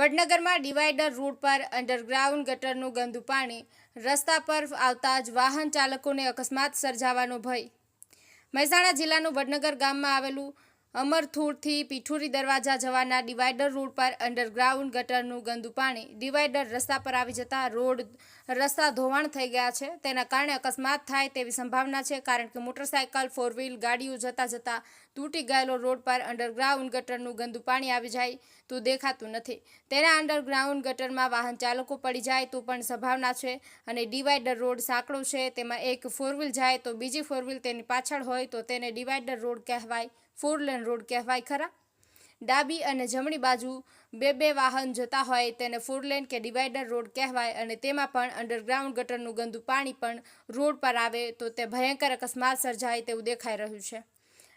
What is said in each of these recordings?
વડનગરમાં divider road પર underground ગટરનું ગંદુ પાણી રસ્તા પર આવતા જ વાહન ચાલકોને અકસ્માત સર્જાવાનો ભય. મહેસાણા જિલ્લાનું વડનગર ગામમાં આવેલું અમરથુરથી પીઠુરી દરવાજા જવાના ડિવાઈડર રોડ પર અંડરગ્રાઉન્ડ ગટરનું ગંદુ પાણી. ડિવાઈડર રસ્તા પર આવી જતા રોડ રસ્તા ધોવાણ થઈ ગયા છે. તેના કારણે અકસ્માત થાય તેવી સંભાવના છે, કારણ કે મોટરસાયકલ ફોર વ્હીલ ગાડીઓ જતા જતા તૂટી ગયેલો રોડ પર અંડરગ્રાઉન્ડ ગટરનું ગંદુ પાણી આવી જાય તો દેખાતું નથી. તેના અંડરગ્રાઉન્ડ ગટરમાં વાહન ચાલકો પડી જાય તો પણ સંભાવના છે અને ડિવાઈડર રોડ સાંકડો છે. તેમાં એક ફોર વ્હીલ જાય તો બીજી ફોર વ્હીલ તેની પાછળ હોય તો તેને ડિવાઈડર રોડ કહેવાય. ફોર લેન રોડ કહેવાય ખરા? ડાબી અને જમણી બાજુ બે બે વાહન જતા હોય તેને ફોર લેન કે ડિવાઈડર રોડ કહેવાય અને તેમાં પણ અંડરગ્રાઉન્ડ ગટરનું ગંદુ પાણી પણ રોડ પર આવે તો તે ભયંકર અકસ્માત સર્જાય તેવું દેખાઈ રહ્યું છે.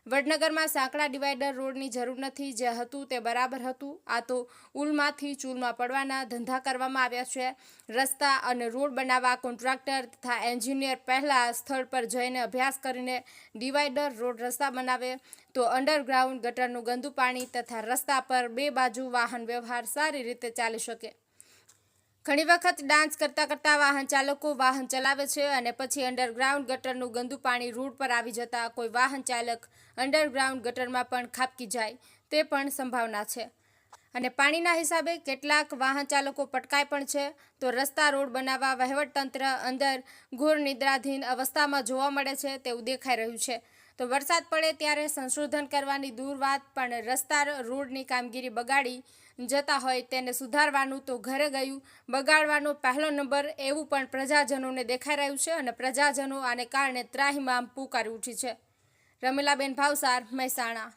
વડનગરમાં સાંકડા ડિવાઈડર રોડની જરૂર નથી, જે હતું તે બરાબર હતું. આ તો ઉલમાંથી ચૂલમાં પડવાના ધંધા કરવામાં આવ્યા છે. રસ્તા અને રોડ બનાવવા કોન્ટ્રાક્ટર તથા એન્જિનિયર પહેલાં સ્થળ પર જઈને અભ્યાસ કરીને ડિવાઈડર રોડ રસ્તા બનાવે. તો અંડરગ્રાઉન્ડ ગટરનું ગંદુ પાણી તથા રસ્તા પર બે બાજુ વાહન વ્યવહાર સારી રીતે ચાલી શકે. ઘણી વખત ડાન્સ કરતા કરતા વાહન ચાલકો વાહન ચલાવે છે અને પછી અંડરગ્રાઉન્ડ ગટરનું ગંદુ પાણી રોડ પર આવી જતા કોઈ વાહન ચાલક અંડરગ્રાઉન્ડ ગટરમાં પણ ખાબકી જાય તે પણ સંભાવના છે. અને પાણીના હિસાબે કેટલાક વાહન ચાલકો પટકાય પણ છે. તો રસ્તા રોડ બનાવવા વહીવટતંત્ર અંદર ઘોર નિદ્રાધીન અવસ્થામાં જોવા મળે છે તેવું દેખાઈ રહ્યું છે. તો વરસાદ પડે ત્યારે સંશોધન કરવાની દૂર વાત, પણ રસ્તા રોડની કામગીરી બગાડી જતા હોય તેને સુધારવાનું તો ઘરે ગયું. બગાડવાનો પહેલો નંબર એવું પણ પ્રજાજનોને દેખાઈ રહ્યું છે અને પ્રજાજનો આને કારણે ત્રાહિમામ પુકારી ઉઠી છે. રમીલાબેન ભાવસાર, મહેસાણા.